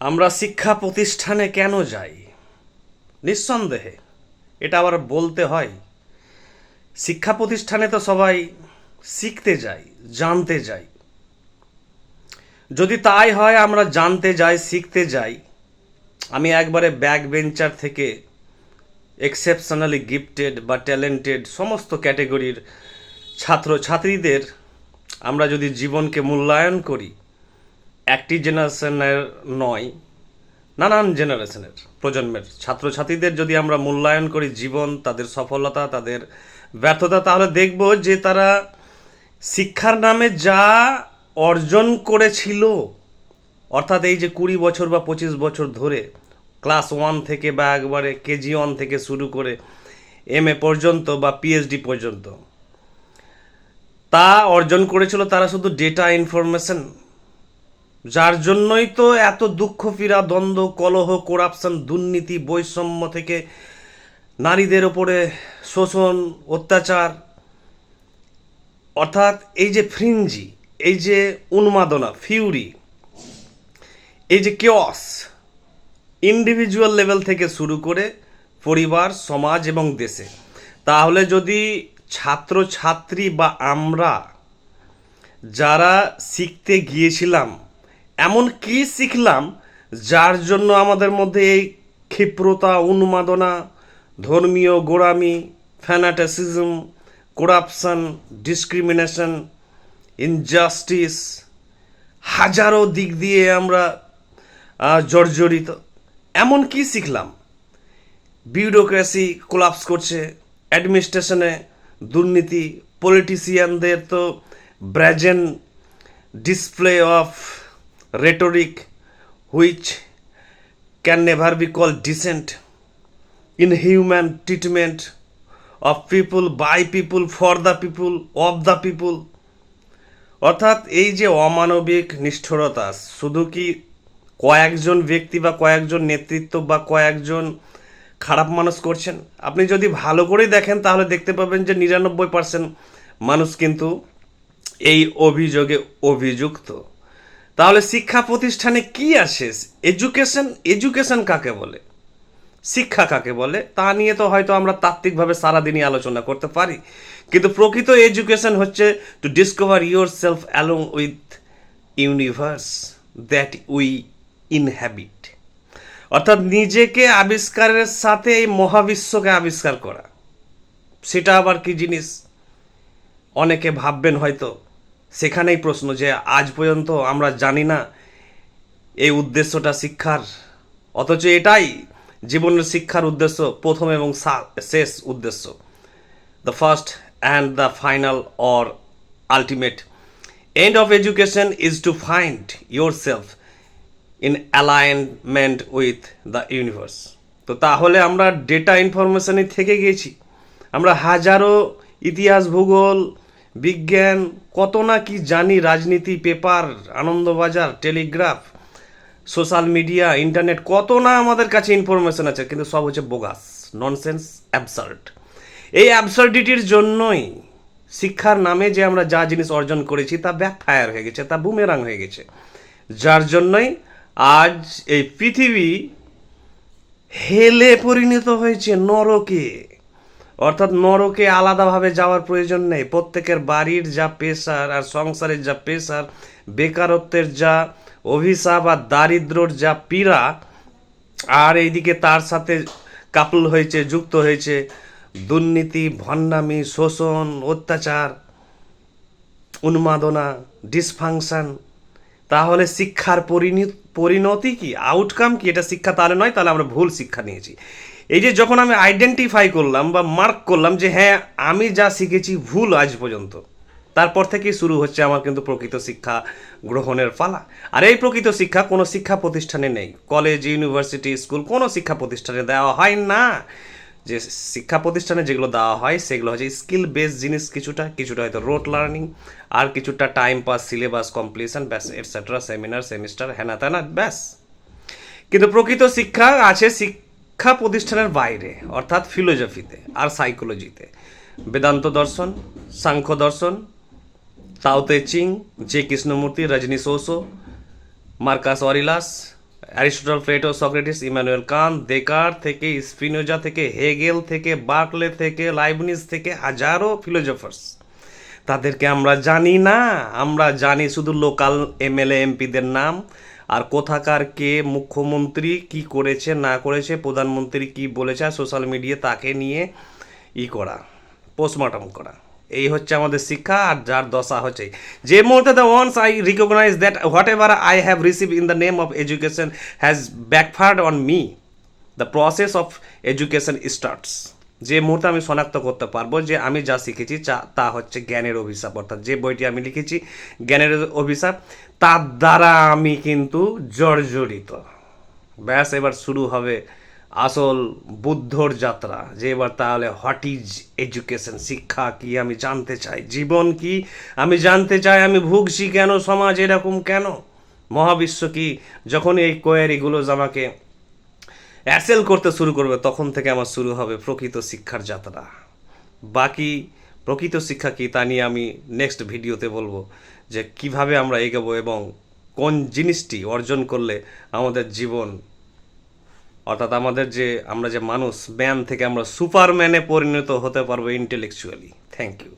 আমরা শিক্ষা প্রতিষ্ঠানে কেন যাই? নিঃসন্দেহে, এটা আবার বলতে হয়, শিক্ষা প্রতিষ্ঠানে তো সবাই শিখতে যাই জানতে যাই যদি তাই হয়, আমরা জানতে যাই, শিখতে যাই। আমি একবারে ব্যাক বেঞ্চার থেকে এক্সেপশনালি গিফটেড বা ট্যালেন্টেড সমস্ত ক্যাটেগরির ছাত্র ছাত্রীদের আমরা যদি জীবনকে মূল্যায়ন করি একটি জেনারেশনের নয়, নানান জেনারেশনের প্রজন্মের ছাত্রছাত্রীদের যদি আমরা মূল্যায়ন করি জীবন, তাদের সফলতা, তাদের ব্যর্থতা, তাহলে দেখব যে তারা শিক্ষার নামে যা অর্জন করেছিল, অর্থাৎ এই যে কুড়ি বছর বা পঁচিশ বছর ধরে ক্লাস ওয়ান থেকে বা একবারে কেজি ওয়ান থেকে শুরু করে এম এ পর্যন্ত বা পিএইচডি পর্যন্ত, তা অর্জন করেছিল তারা শুধু ডেটা ইনফরমেশন যার জন্যই তো এত দুঃখ ফিরা দ্বন্দ্ব, কলহ, করাপশন, দুর্নীতি, বৈষম্য থেকে নারীদের ওপরে শোষণ, অত্যাচার, অর্থাৎ এই যে ফ্রিঞ্জি, এই যে উন্মাদনা, ফিউরি, এই যে কেওয়াস ইন্ডিভিজুয়াল লেভেল থেকে শুরু করে পরিবার, সমাজ এবং দেশে। তাহলে যদি ছাত্র ছাত্রী বা আমরা যারা শিখতে গিয়েছিলাম এমন কি শিখলাম যার জন্য আমাদের মধ্যে এই ক্ষিপ্রতা, উন্মাদনা, ধর্মীয় গোড়ামি ফ্যানাটাসিজম করাপশন ডিসক্রিমিনেশন ইনজাস্টিস হাজারো দিক দিয়ে আমরা জর্জরিত। এমন কি শিখলাম? বিউরোক্রেসি কোলাপস করছে অ্যাডমিনিস্ট্রেশনে দুর্নীতি পলিটিশিয়ানদের তো brazen display of rhetoric which can never be call decent inhuman treatment of people by people for the people of the people অর্থাৎ এই যে অমানবিক নিষ্ঠুরতা, শুধু কি কয়েকজন ব্যক্তি বা কয়েকজন নেতৃত্ব বা কয়েকজন খারাপ মানুষ করছেন? আপনি যদি ভালো করে দেখেন, তাহলে দেখতে পাবেন যে নিরানব্বই পার্সেন্ট মানুষ কিন্তু এই অভিযোগে অভিযুক্ত। তাহলে শিক্ষা প্রতিষ্ঠানে কি আসে? এডুকেশন এডুকেশন কাকে বলে? শিক্ষা কাকে বলে? তা নিয়ে তো হয়তো আমরা তাত্ত্বিকভাবে সারাদিনই আলোচনা করতে পারি। কিন্তু প্রকৃত এডুকেশন হচ্ছে to discover yourself along with universe that we inhabit অর্থাৎ নিজেকে আবিষ্কারের সাথে এই মহাবিশ্বকে আবিষ্কার করা। সেটা আবার কি জিনিস? অনেকে ভাববেন হয়তো সেখানেই প্রশ্ন যে আজ পর্যন্ত আমরা জানি না এই উদ্দেশ্যটা শিক্ষার। অথচ এটাই জীবনের শিক্ষার উদ্দেশ্য, প্রথম এবং শেষ উদ্দেশ্য। The first and the final or ultimate end of education is to find yourself in alignment with the universe তো তাহলে আমরা ডেটা ইনফরমেশনে থেকে গেছি আমরা হাজারো ইতিহাস, ভূগোল বিজ্ঞান, কত না কি জানি রাজনীতি paper, Anandabazar, Telegraph, social media, internet, কত না আমাদের কাছে ইনফরমেশন আছে, কিন্তু সব হচ্ছে বোগাস ননসেন্স অ্যাবসার্ড এই অ্যাবসার্ডিটির জন্যই শিক্ষার নামে যে আমরা যা জিনিস অর্জন করেছি, তা ব্যাকফায়ার হয়ে গেছে, তা বুমেরাং হয়ে গেছে। যার জন্যই আজ এই পৃথিবী হেলে পরিণত হয়েছে নরকে। অর্থাৎ নরকে আলাদাভাবে যাওয়ার প্রয়োজন নেই। প্রত্যেকের বাড়ির যা পেশার আর সংসারের যা পেশার, বেকারত্বের যা অভিশাপ আর দারিদ্রর যা পীড়া, আর এইদিকে তার সাথে কাপল হয়েছে, যুক্ত হয়েছে দুর্নীতি, ভণ্ডামি, শোষণ, অত্যাচার, উন্মাদনা ডিসফাংশন তাহলে শিক্ষার পরিণতি পরিণতি কি? আউটকাম কি? এটা শিক্ষা তাহলে নয়, তাহলে আমরা ভুল শিক্ষা নিয়েছি। এই যে যখন আমি আইডেন্টিফাই করলাম বা মার্ক করলাম যে হ্যাঁ আমি যা শিখেছি ভুল আজ পর্যন্ত, তারপর থেকেই শুরু হচ্ছে আমার কিন্তু প্রকৃত শিক্ষা গ্রহণের পালা। আর এই প্রকৃত শিক্ষা কোনো শিক্ষা প্রতিষ্ঠানে নেই। কলেজ ইউনিভার্সিটি স্কুল কোনো শিক্ষা প্রতিষ্ঠানে দেওয়া হয় না। যে শিক্ষা প্রতিষ্ঠানে যেগুলো দেওয়া হয়, সেগুলো হচ্ছে স্কিল বেস জিনিস কিছুটা কিছুটা হয়তো রোড লার্নিং আর কিছুটা টাইম পাস সিলেবাস কমপ্লিশন ব্যাস এটসেট্রা সেমিনার সেমিস্টার হ্যানা ত্যানা ব্যাস। কিন্তু প্রকৃত শিক্ষা আছে, শিক্ষা প্রতিষ্ঠানের বাইরে, অর্থাৎ ফিলোজফিতে আর সাইকোলজিতে বেদান্ত দর্শন, সাংখ্য দর্শন Tao Te Ching J Krishnamurti রজনী সোসো Marcus Aurelius Aristotle Plato Socrates Immanuel Kant Descartes থেকে স্পিনোজা থেকে হেগেল থেকে বার্কলে থেকে লাইবনিস থেকে হাজারো ফিলোজফার্স তাদেরকে আমরা জানি না, আমরা জানি শুধু লোকাল এমএলএ এমপিদের নাম। আর কোথাকার কে মুখ্যমন্ত্রী, কি করেছে, না করেছে, প্রধানমন্ত্রী কি বলেছে, আর সোশ্যাল মিডিয়া তাকে নিয়ে ই করা পোস্টমর্টম করা। এই হচ্ছে আমাদের শিক্ষা আর যার দশা হচ্ছে। যে মুহূর্তে the once I recognize that whatever I have receive in the name of education has backfired on me the process of education starts যে মুহূর্তে আমি শনাক্ত করতে পারব যে আমি যা শিখেছি তা হচ্ছে জ্ঞানের অভিশাপ। অর্থাৎ যে বইটি আমি লিখেছি, জ্ঞানের অভিশাপ, তার দ্বারা আমি কিন্তু জর্জরিত। ব্যাস, এবার শুরু হবে আসল বুদ্ধর যাত্রা। যে এবার তাহলে হোয়াট ইজ এডুকেশন শিক্ষা কি? আমি জানতে চাই। জীবন কি? আমি জানতে চাই, আমি ভুগছি কেন? সমাজ এরকম কেন? মহাবিশ্ব কি? যখন এই কোয়ারিগুলো আমাকে অ্যাসেল করতে শুরু করবে, তখন থেকে আমার শুরু হবে প্রকৃত শিক্ষার যাত্রা। বাকি প্রকৃত শিক্ষা কী তা নিয়ে আমি নেক্সট ভিডিওতে বলব, যে কীভাবে আমরা এগোবো এবং কোন জিনিসটি অর্জন করলে আমাদের জীবন, অর্থাৎ আমাদের যে, আমরা যে মানুষ, ম্যান থেকে আমরা সুপারম্যানে পরিণত হতে পারব ইন্টেলেকচুয়ালি থ্যাংক ইউ